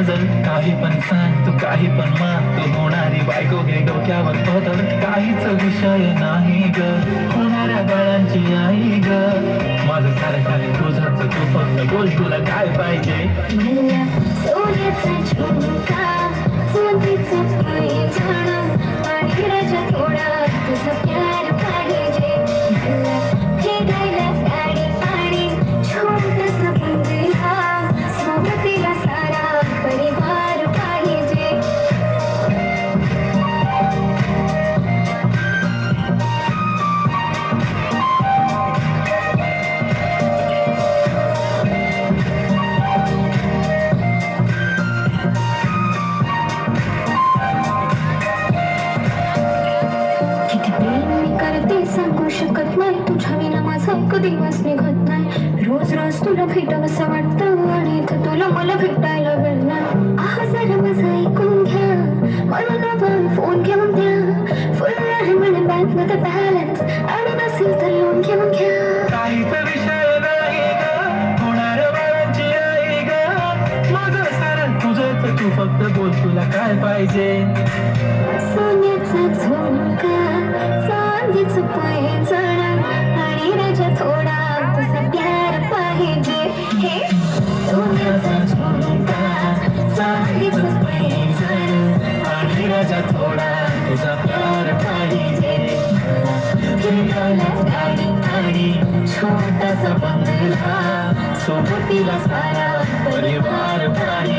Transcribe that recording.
जर काही पण सांग तू काही पण मान तू होणारी बायको घे डोक्यावर बदल काहीच विषय नाही ग. होणाऱ्या बाळांची आई ग. माझं सारं काय तुझाच. तू फक्त बोल तुला काय पाहिजे? थोडा एक दिवस निघत नाही. रोज रोज तुला भेटावंसं वाटतं आणि इथं तुला मला भेटायला वेळ नाही. आह जरा माझं ऐकून घ्या. मला नवा फोन घेऊन द्या. फुल आहे म्हणे बँकमध्ये बॅलन्स आणि नसेल तर लोन घेऊन घ्या. तुझंच तू फक्त बोल तुला काय पाहिजे? सोन्याचा झुमका थोडा तुझा प्यार पाहिजे आणि छोटासा बंगला सोबतीला सारा परिवार पाहिजे.